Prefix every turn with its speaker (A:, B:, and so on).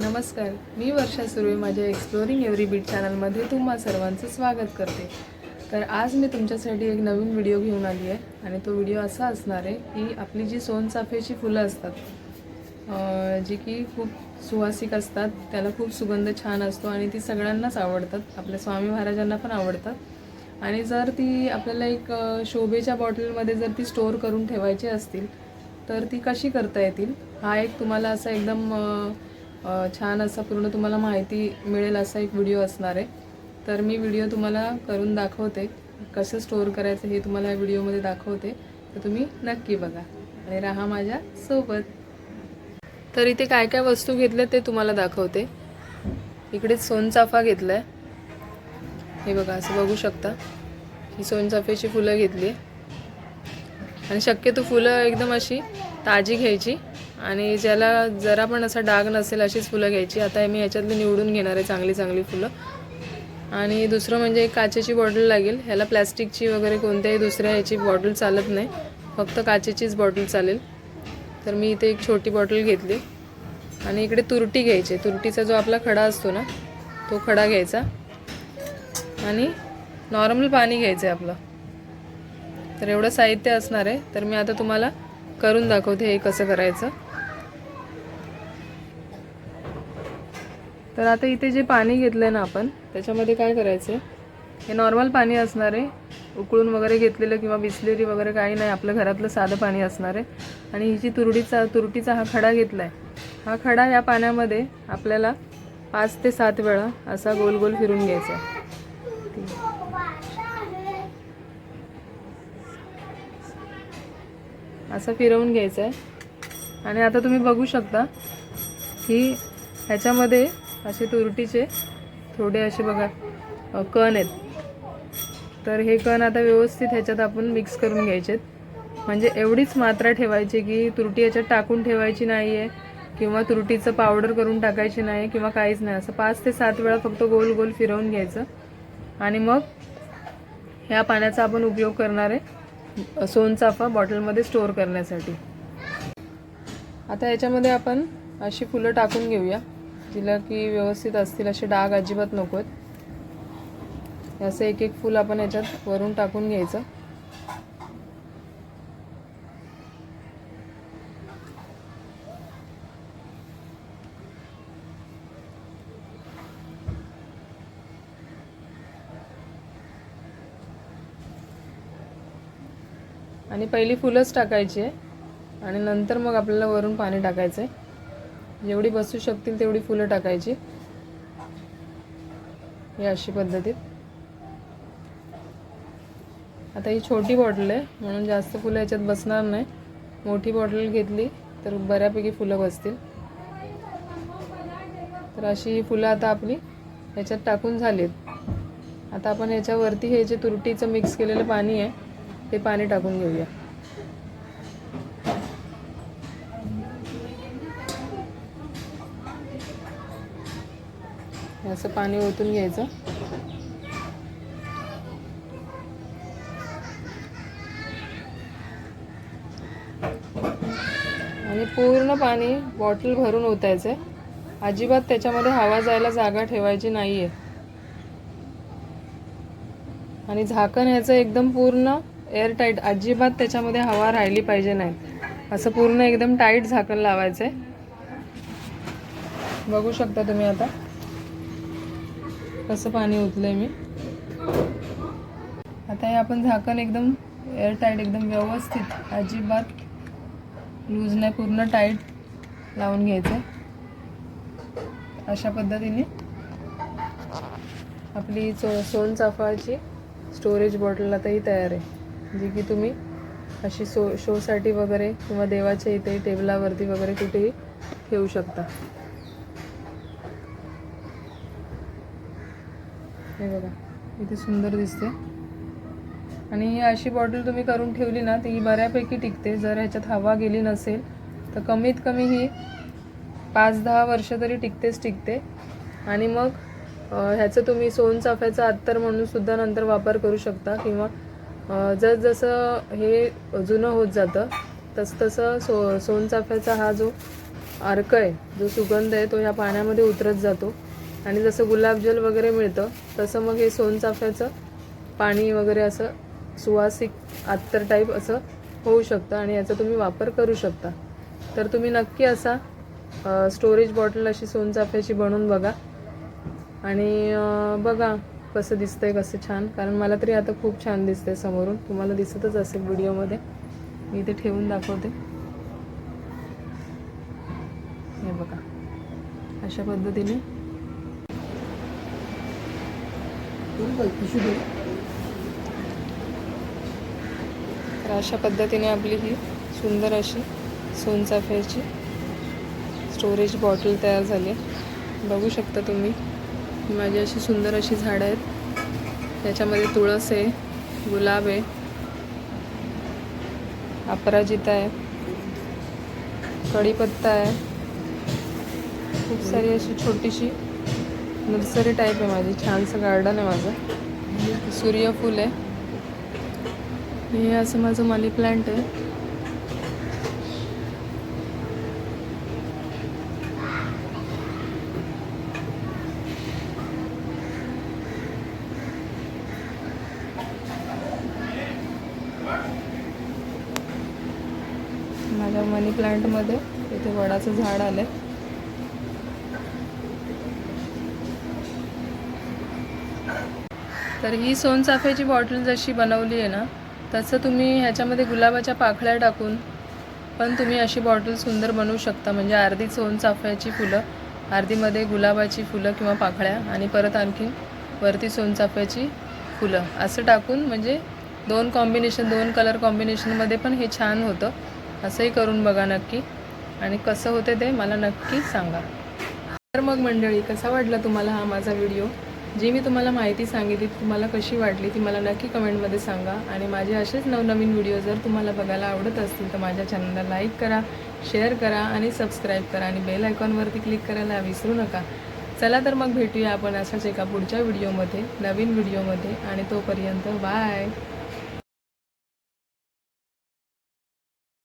A: नमस्कार मी वर्षा सुर्वे माझ्या exploring every bit चॅनलमध्ये तुम्हा सर्वांचं स्वागत करते. तर आज मी तुमच्यासाठी एक नवीन व्हिडिओ घेऊन आली आहे आणि तो व्हिडिओ असा असणार आहे की आपली जी सोनचाफ्याची फुलं असतात जी की खूप सुवासिक असतात त्याला खूप सुगंध छान असतो आणि ती सगळ्यांनाच आवडतात आपल्या स्वामी महाराजांना पण आवडतात. आणि जर ती आपल्याला एक शोभेच्या बॉटलमध्ये जर ती स्टोअर करून ठेवायची असतील तर ती कशी करता येतील? हा एक तुम्हाला असा एकदम छान असा पूर्ण तुम्हाला माहिती मिळेल असा एक व्हिडिओ असणार आहे. तर मी व्हिडिओ तुम्हाला करून दाखवते. कसं स्टोअर करायचं हे तुम्हाला या व्हिडिओमध्ये दाखवते. तर तुम्ही नक्की बघा आणि राहा माझ्या सोबत. तर इथे काय काय वस्तू घेतल्या ते तुम्हाला दाखवते. इकडे सोनचाफा घेतला आहे हे बघा असं बघू शकता. ही सोनचाफ्याची फुलं घेतली. आहे आणि शक्यतो फुलं एकदम अशी ताजी घ्यायची. आणि ज्याला जरा पण असा डाग नसेल अशीच फुलं घ्यायची. आता मी ह्याच्यातली निवडून घेणार आहे चांगली चांगली फुलं. आणि दुसरं म्हणजे एक काचेची बॉटल लागेल. ह्याला प्लॅस्टिकची वगैरे कोणत्याही दुसऱ्या ह्याची बॉटल चालत नाही. फक्त काचेचीच बॉटल चालेल. तर मी इथे एक छोटी बॉटल घेतली. आणि इकडे तुरटी घ्यायची. तुरटीचा जो आपला खडा असतो ना तो खडा घ्यायचा. आणि नॉर्मल पाणी घ्यायचं आहे आपलं. तर एवढं साहित्य असणार आहे. तर मी आता तुम्हाला करून दाखवते हे कसं करायचं. तर आता इथे जे पाणी घेतलं आहे ना आपण त्याच्यामध्ये काय करायचं हे नॉर्मल पाणी असणार आहे. उकळून वगैरे घेतलेलं किंवा बिसलेरी वगैरे काही नाही. आपलं घरातलं साधं पाणी असणार आहे. आणि ही जी तुरडीचा तुरटीचा हा खडा घेतला आहे हा खडा या पाण्यामध्ये आपल्याला पाच ते सात वेळा असा गोल गोल फिरून घ्यायचा आहे. असं फिरवून घ्यायचं आहे आणि आता तुम्ही बघू शकता की ह्याच्यामध्ये असे तुरटीचे थोडे असे बघा कण आहेत. तर हे कण आता व्यवस्थित ह्याच्यात आपण मिक्स करून घ्यायचे म्हणजे एवढीच मात्रा ठेवायची की तुरटी ह्याच्यात टाकून ठेवायची नाही आहे किंवा तुरटीचं पावडर करून टाकायची नाही किंवा काहीच नाही. असं पाच ते सात वेळा फक्त गोल गोल फिरवून घ्यायचं. आणि मग ह्या पाण्याचा आपण उपयोग करणार आहे. सोनचाफा बॉटलमध्ये स्टोअर करण्यासाठी. आता याच्यामध्ये आपण अशी फुलं टाकून घेऊया जिला की व्यवस्थित असतील असे डाग अजिबात नको आहेत असं एक एक फुल आपण याच्यात वरून टाकून घ्यायचं. आणि पहिली फुलंच टाकायची आहे. आणि नंतर मग आपल्याला वरून पाणी टाकायचं आहे जेवढी बसू शकतील तेवढी फुलं टाकायची. हे अशी पद्धतीत. आता ही छोटी बॉटल आहे म्हणून जास्त फुलं याच्यात बसणार नाही. मोठी बॉटल घेतली तर बऱ्यापैकी फुलं बसतील. तर अशी ही फुलं आता आपली याच्यात टाकून झालीत. आता आपण याच्यावरती हे जे तुरटीचं मिक्स केलेलं पाणी आहे ते पाणी टाकून घेऊया. असं पाणी ओतून घ्यायचं. आणि पूर्ण पाणी बॉटल भरून ओतायचं आहे. अजिबात त्याच्यामध्ये हवा जायला जागा ठेवायची नाही आहे आणि झाकण ह्याचं एकदम पूर्ण एअरटाईट अजिबात त्याच्यामध्ये हवा राहिली पाहिजे नाही. असं पूर्ण एकदम टाईट झाकण लावायचं आहे बघू शकता तुम्ही आता. कसं पाणी ओतलंय मी. आता हे आपण झाकण एकदम एअर टाईट एकदम व्यवस्थित अजिबात लूज नाही पूर्ण टाईट लावून घ्यायचं अशा पद्धतीने आपली चो सोनचाफाची स्टोरेज बॉटल आताही तयार आहे. जी की तुम्ही अशी सो शोसाठी वगैरे किंवा देवाच्या इथे टेबलावरती वगैरे कुठेही ठेवू शकता. हे बघा इथे सुंदर दिसते. आणि ही अशी बॉटल तुम्ही करून ठेवली ना ती बऱ्यापैकी टिकते. जर ह्याच्यात हवा गेली नसेल तर कमीत कमी ही पाच दहा वर्ष तरी टिकतेच टिकते. आणि मग ह्याचं तुम्ही सोनचाफ्याचा अत्तर म्हणून सुद्धा नंतर वापर करू शकता किंवा जसजसं हे जुनं होत जातं तसतसं सो सोनचाफ्याचा हा जो अर्क आहे जो सुगंध आहे तो ह्या पाण्यामध्ये उतरत जातो. आणि जसं गुलाबजल वगैरे मिळतं तसं मग हे सोनचाफ्याचं पाणी वगैरे असं सुवासिक आत्तर टाईप असं होऊ शकतं आणि याचा तुम्ही वापर करू शकता. तर तुम्ही नक्की असा स्टोरेज बॉटल अशी सोनचाफ्याची बनवून बघा. आणि बघा कसं दिसतंय कसं छान. कारण मला तरी आता खूप छान दिसतंय समोरून. तुम्हाला दिसतच असेल व्हिडिओमध्ये. मी इथे ठेवून दाखवते. हे बघा. अशा पद्धतीने. तर अशा पद्धतीने आपली ही सुंदर अशी सोनचाफ्याची स्टोरेज बॉटल तयार झाली आहे. बघू शकता तुम्ही. माझी अशी सुंदर अशी झाडं आहेत. त्याच्यामध्ये तुळस आहे गुलाब आहे. अपराजिता आहे. कढीपत्ता आहे. खूप सारी अशी छोटीशी नर्सरी टाईप आहे माझी. छानसं गार्डन आहे माझं. सूर्यफूल आहे. हे असं माझं मनी प्लांट आहे माझ्या मनी प्लांटमध्ये इथे वडाचं झाड आलंय. तर ही सोनचाफ्याची बॉटल जशी बनवली आहे ना तसं तुम्ही ह्याच्यामध्ये गुलाबाच्या पाखळ्या टाकून पण तुम्ही अशी बॉटल सुंदर बनवू शकता. म्हणजे अर्धी सोनचाफ्याची फुलं अर्धीमध्ये गुलाबाची फुलं किंवा पाखळ्या आणि परत आणखी वरती सोनचाफ्याची फुलं. असं टाकून म्हणजे दोन कॉम्बिनेशन दोन कलर कॉम्बिनेशनमध्ये पण हे छान होतं. असंही करून बघा नक्की. आणि कसं होते ते मला नक्की सांगा. तर मग मंडळी कसा वाटला तुम्हाला हा माझा व्हिडिओ? जी मी तुम्हाला माहिती सांगितली तुम्हाला कशी वाटली ती मला नक्की कमेंटमध्ये सांगा. आणि माझे असेच नवनवीन व्हिडिओ जर तुम्हाला बघायला आवडत असतील तर माझ्या चॅनलला लाईक करा शेअर करा आणि सबस्क्राईब करा. आणि बेल आयकॉनवरती क्लिक करायला विसरू नका. चला तर मग भेटूया आपण अशाच एका पुढच्या व्हिडिओमध्ये नवीन व्हिडिओमध्ये. आणि तोपर्यंत बाय.